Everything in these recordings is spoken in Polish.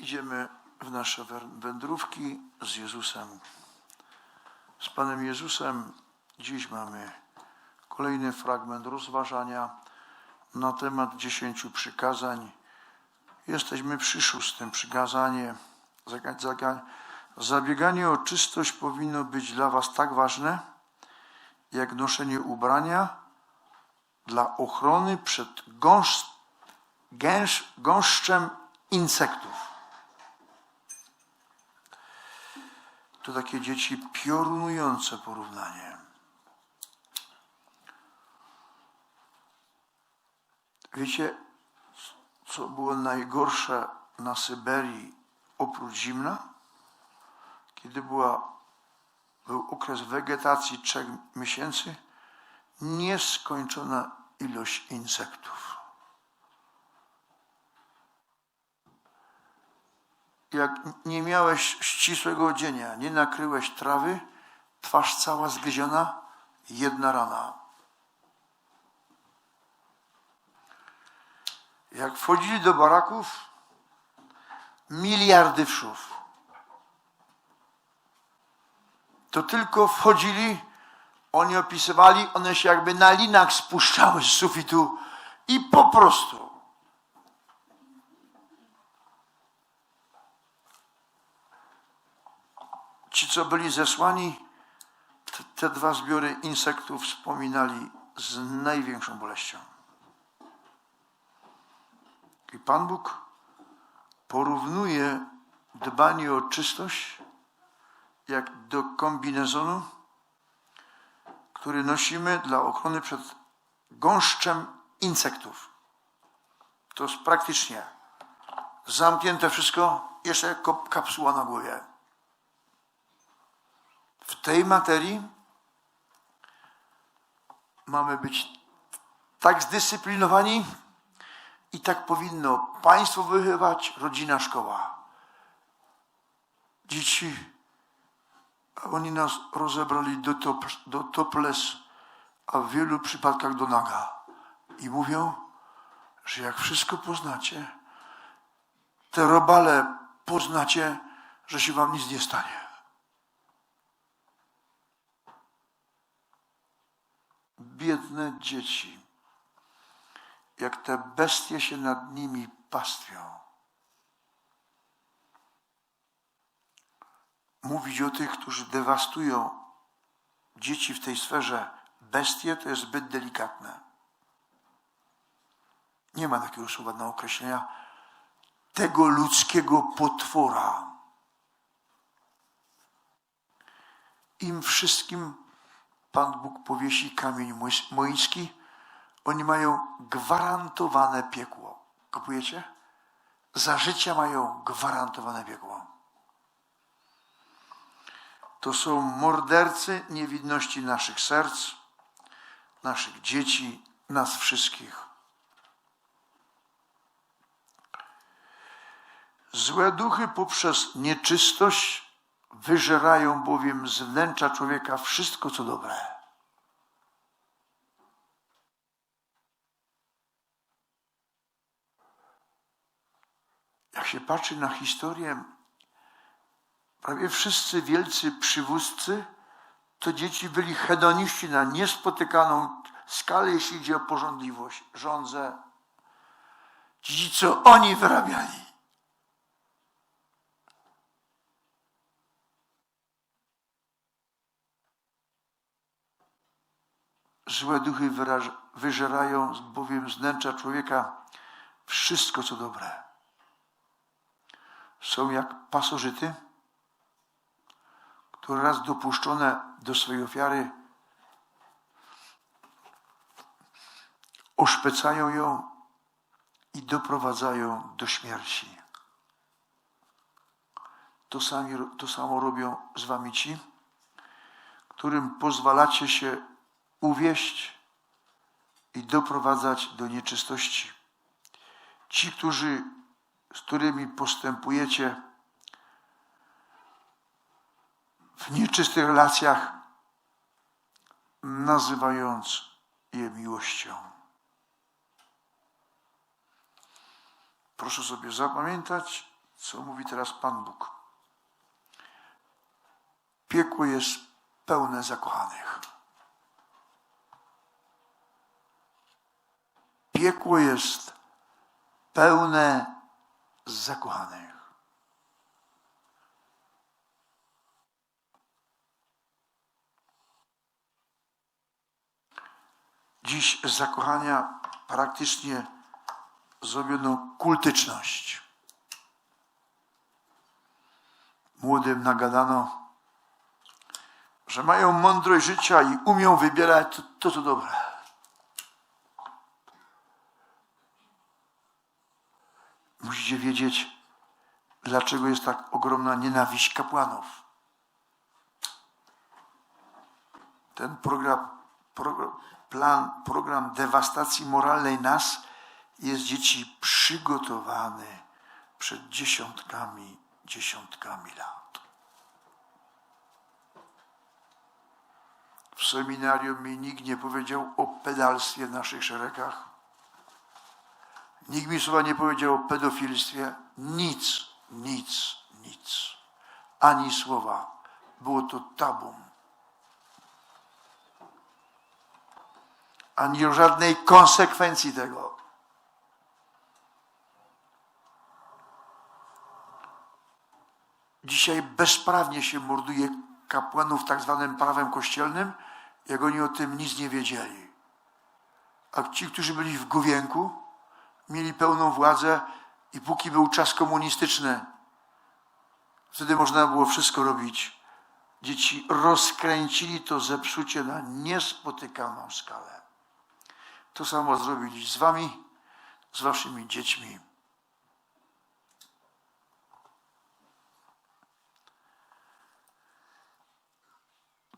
Idziemy w nasze wę- wędrówki z Jezusem. Z Panem Jezusem dziś mamy kolejny fragment rozważania na temat dziesięciu przykazań. Jesteśmy przy szóstym przykazanie. Zabieganie o czystość powinno być dla Was tak ważne, jak noszenie ubrania dla ochrony przed gąsz, gęsz, gąszczem insektów. To takie dzieci piorunujące porównanie. Wiecie, co było najgorsze na Syberii oprócz zimna? Kiedy była, był okres wegetacji trzech miesięcy, nieskończona ilość insektów. Jak nie miałeś ścisłego odzienia, nie nakryłeś trawy, twarz cała zgryziona, jedna rana. Jak wchodzili do baraków, miliardy wszów. To tylko wchodzili, oni opisywali, one się jakby na linach spuszczały z sufitu i po prostu ci, co byli zesłani, te, dwa zbiory insektów wspominali z największą boleścią. I Pan Bóg porównuje dbanie o czystość jak do kombinezonu, który nosimy dla ochrony przed gąszczem insektów. To jest praktycznie zamknięte wszystko, jeszcze kapsuła na głowie. W tej materii mamy być tak zdyscyplinowani i tak powinno państwo wychowywać, rodzina, szkoła. Dzieci, oni nas rozebrali do, top, do topless, a w wielu przypadkach do naga. I mówią, że jak wszystko poznacie, te robale poznacie, że się wam nic nie stanie. Biedne dzieci, jak te bestie się nad nimi pastwią. Mówić o tych, którzy dewastują dzieci w tej sferze, bestie to jest zbyt delikatne. Nie ma takiego słowa na określenia tego ludzkiego potwora. Im wszystkim Pan Bóg powiesi kamień młyński, oni mają gwarantowane piekło. Kupujecie? Za życia mają gwarantowane piekło. To są mordercy niewinności naszych serc, naszych dzieci, nas wszystkich. Złe duchy poprzez nieczystość wyżerają bowiem z wnętrza człowieka wszystko, co dobre. Jak się patrzy na historię, prawie wszyscy wielcy przywódcy to dzieci byli hedoniści na niespotykaną skalę, jeśli idzie o porządliwość, rządzę. Ci, co oni wyrabiali. Złe duchy wyraż- wyżerają bowiem z wnętrza człowieka wszystko, co dobre. Są jak pasożyty, które raz dopuszczone do swojej ofiary oszpecają ją i doprowadzają do śmierci. To, sami, to samo robią z wami ci, którym pozwalacie się uwieść i doprowadzać do nieczystości. Ci, którzy, z którymi postępujecie w nieczystych relacjach, nazywając je miłością. Proszę sobie zapamiętać, co mówi teraz Pan Bóg. Piekło jest pełne zakochanych. Piekło jest pełne zakochanych. Dziś zakochania praktycznie zrobiono kultyczność. Młodym nagadano, że mają mądrość życia i umią wybierać to, to co dobre. Musicie wiedzieć, dlaczego jest tak ogromna nienawiść kapłanów. Ten program, program, plan, program dewastacji moralnej nas jest dzieci przygotowany przed dziesiątkami, dziesiątkami lat. W seminarium mi nikt nie powiedział o pedalstwie w naszych szeregach. Nikt mi słowa nie powiedział o pedofilstwie. Nic, nic, nic. Ani słowa. Było to tabum. Ani żadnej konsekwencji tego. Dzisiaj bezprawnie się morduje kapłanów tak zwanym prawem kościelnym, jak oni o tym nic nie wiedzieli. A ci, którzy byli w Gówienku, mieli pełną władzę i póki był czas komunistyczny, wtedy można było wszystko robić. Dzieci rozkręcili to zepsucie na niespotykaną skalę. To samo zrobili z wami, z waszymi dziećmi.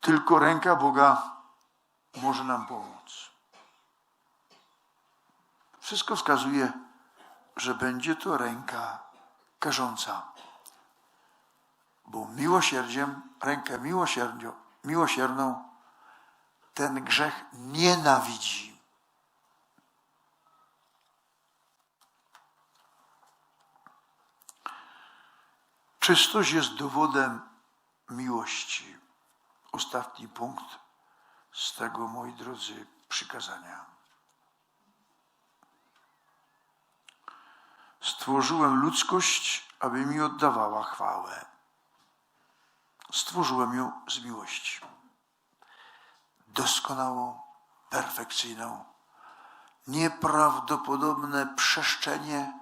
Tylko ręka Boga może nam pomóc. Wszystko wskazuje, że będzie to ręka karząca. Bo miłosierdziem, rękę miłosierną ten grzech nienawidzi. Czystość jest dowodem miłości. Ostatni punkt z tego, moi drodzy, przykazania. Stworzyłem ludzkość, aby mi oddawała chwałę. Stworzyłem ją z miłości. Doskonałą, perfekcyjną, nieprawdopodobne przeszczenie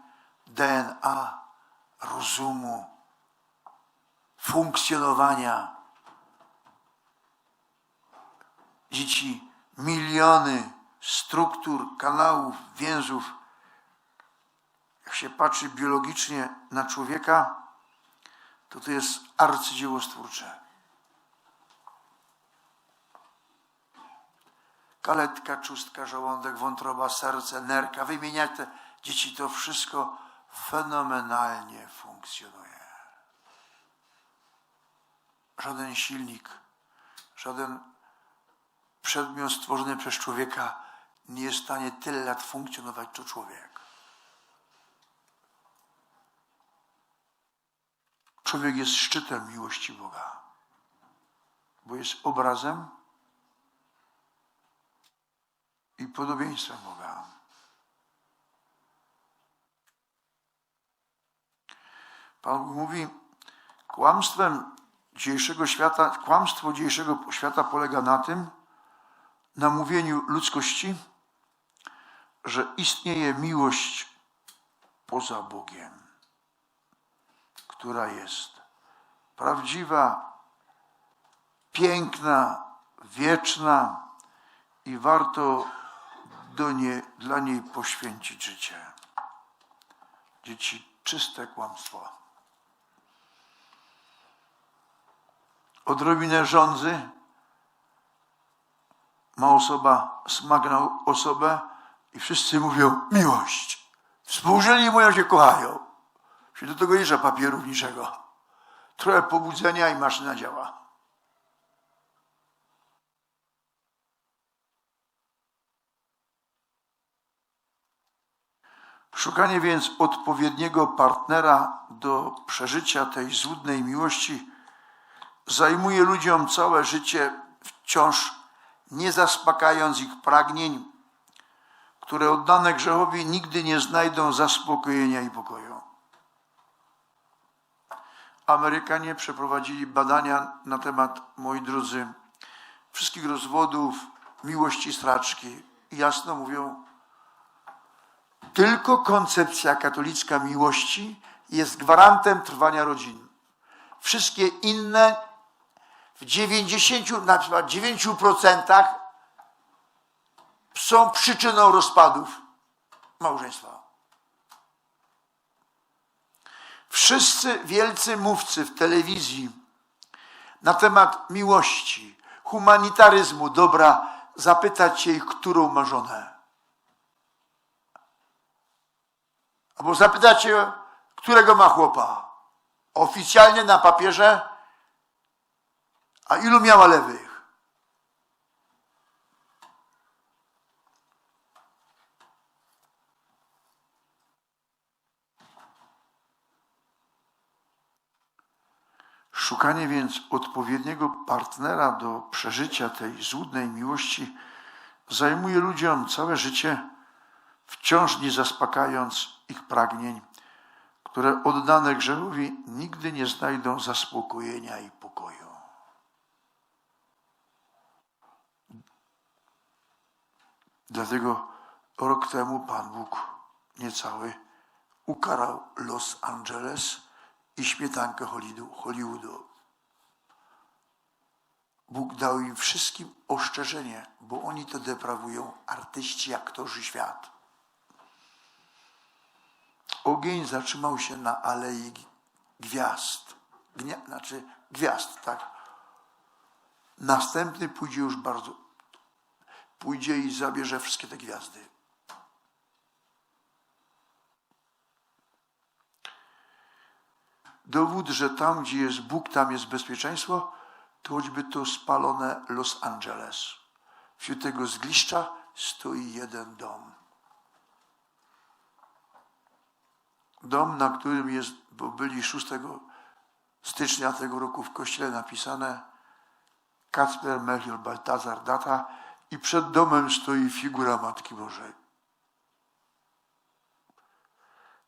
DNA, rozumu, funkcjonowania. Dzieci, miliony struktur, kanałów, więzów się patrzy biologicznie na człowieka, to to jest arcydzieło stwórcze. Kaletka, czustka, żołądek, wątroba, serce, nerka, wymieniać te dzieci, to wszystko fenomenalnie funkcjonuje. Żaden silnik, żaden przedmiot stworzony przez człowieka nie jest w stanie tyle lat funkcjonować, co człowiek. Człowiek jest szczytem miłości Boga, bo jest obrazem i podobieństwem Boga. Pan mówi, kłamstwem dzisiejszego świata, kłamstwo dzisiejszego świata polega na tym, na mówieniu ludzkości, że istnieje miłość poza Bogiem która jest prawdziwa, piękna, wieczna i warto do nie, dla niej poświęcić życie. Dzieci, czyste kłamstwo. Odrobinę rządzy ma osoba smagną osobę i wszyscy mówią miłość. Współżyli mówią się kochają się do tego jeża papierów niczego. Trochę pobudzenia i maszyna działa. Szukanie więc odpowiedniego partnera do przeżycia tej złudnej miłości zajmuje ludziom całe życie, wciąż nie zaspokajając ich pragnień, które oddane grzechowi nigdy nie znajdą zaspokojenia i pokoju. Amerykanie przeprowadzili badania na temat, moi drodzy, wszystkich rozwodów, miłości straczki. I jasno mówią, tylko koncepcja katolicka miłości jest gwarantem trwania rodzin. Wszystkie inne w 90, na przykład 9% są przyczyną rozpadów małżeństwa. Wszyscy wielcy mówcy w telewizji na temat miłości, humanitaryzmu, dobra, zapytać się ich, którą ma żonę. Albo zapytać się, którego ma chłopa. Oficjalnie na papierze, a ilu miała lewych? Szukanie więc odpowiedniego partnera do przeżycia tej złudnej miłości zajmuje ludziom całe życie, wciąż nie zaspokajając ich pragnień, które oddane grzechowi nigdy nie znajdą zaspokojenia i pokoju. Dlatego rok temu Pan Bóg niecały ukarał Los Angeles i śmietankę Hollywoodu. Bóg dał im wszystkim oszczerzenie, bo oni to deprawują, artyści, aktorzy, świat. Ogień zatrzymał się na Alei Gwiazd. Gnia, znaczy gwiazd, tak. Następny pójdzie już bardzo, pójdzie i zabierze wszystkie te gwiazdy. Dowód, że tam, gdzie jest Bóg, tam jest bezpieczeństwo, to choćby to spalone Los Angeles. Wśród tego zgliszcza stoi jeden dom. Dom, na którym jest, bo byli 6 stycznia tego roku w kościele napisane Kacper, Melchior, Baltazar, data i przed domem stoi figura Matki Bożej.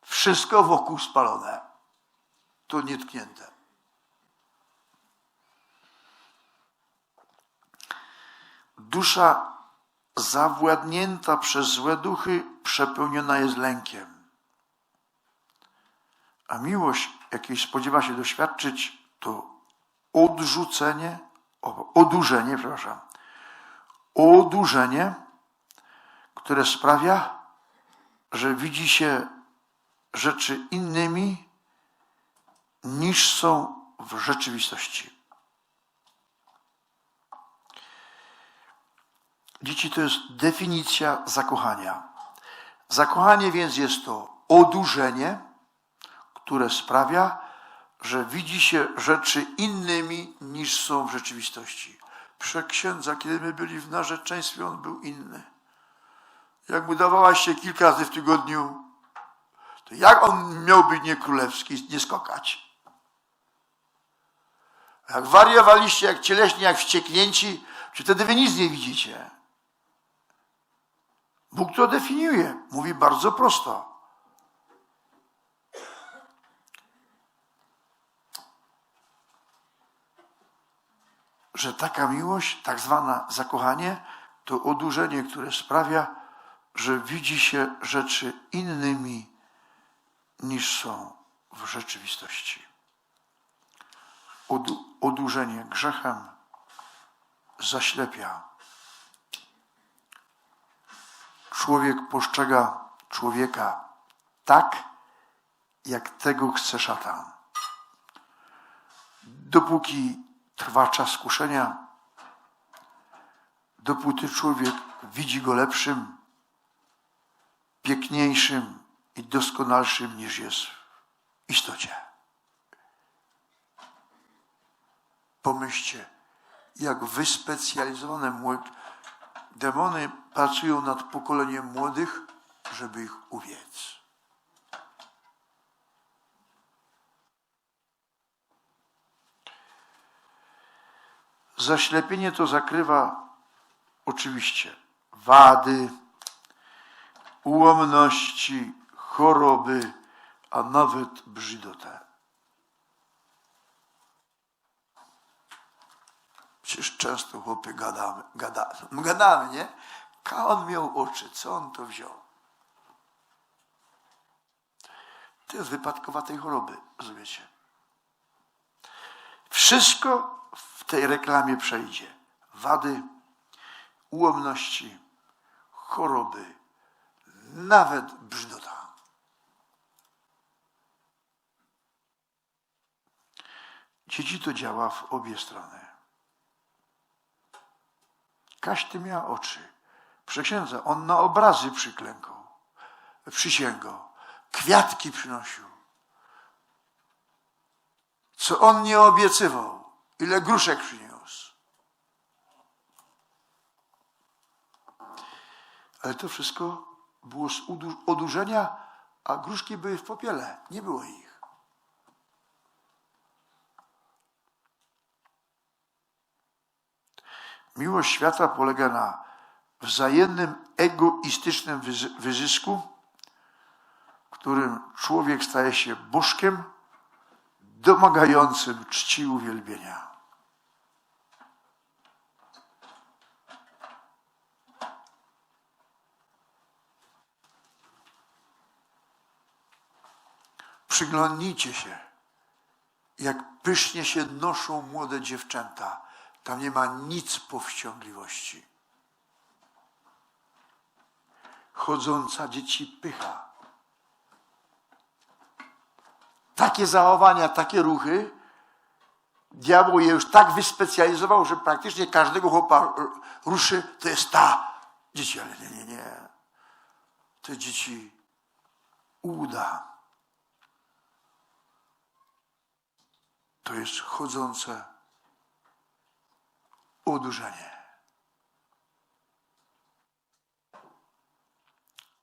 Wszystko wokół spalone to nietknięte. Dusza zawładnięta przez złe duchy przepełniona jest lękiem. A miłość, jakiej spodziewa się doświadczyć, to odrzucenie, odurzenie, przepraszam, odurzenie, które sprawia, że widzi się rzeczy innymi niż są w rzeczywistości. Dzieci to jest definicja zakochania. Zakochanie więc jest to odurzenie, które sprawia, że widzi się rzeczy innymi niż są w rzeczywistości. Przeksiędza, kiedy my byli w narzeczeństwie, on był inny. Jak mu dawałaś się kilka razy w tygodniu, to jak on miał być nie królewski, nie skokać? Jak wariowaliście, jak cieleśni, jak wścieknięci, czy wtedy wy nic nie widzicie? Bóg to definiuje. Mówi bardzo prosto. Że taka miłość, tak zwana zakochanie, to odurzenie, które sprawia, że widzi się rzeczy innymi niż są w rzeczywistości odurzenie grzechem zaślepia. Człowiek postrzega człowieka tak, jak tego chce szatan. Dopóki trwa czas kuszenia, dopóty człowiek widzi go lepszym, piękniejszym i doskonalszym niż jest w istocie. Pomyślcie, jak wyspecjalizowane młody... demony pracują nad pokoleniem młodych, żeby ich uwiec. Zaślepienie to zakrywa oczywiście wady, ułomności, choroby, a nawet brzydotę. Przecież często chłopy gadamy, gada, no gadamy, nie? Ka on miał oczy, co on to wziął? To jest wypadkowa tej choroby, rozumiecie? Wszystko w tej reklamie przejdzie. Wady, ułomności, choroby, nawet brzydota. Dzieci to działa w obie strony. Każdy miał oczy. Przeksiędza, on na obrazy przyklękał, przysięgał, kwiatki przynosił. Co on nie obiecywał, ile gruszek przyniósł. Ale to wszystko było z odurzenia, a gruszki były w popiele, nie było ich. Miłość świata polega na wzajemnym egoistycznym wyzy- wyzysku, w którym człowiek staje się bożkiem domagającym czci uwielbienia. Przyglądnijcie się, jak pysznie się noszą młode dziewczęta. Tam nie ma nic powściągliwości. Chodząca dzieci pycha. Takie zachowania, takie ruchy, diabeł je już tak wyspecjalizował, że praktycznie każdego chłopa ruszy, to jest ta. Dzieci, ale nie, nie, nie. To dzieci uda. To jest chodzące odurzenie.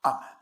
Amen.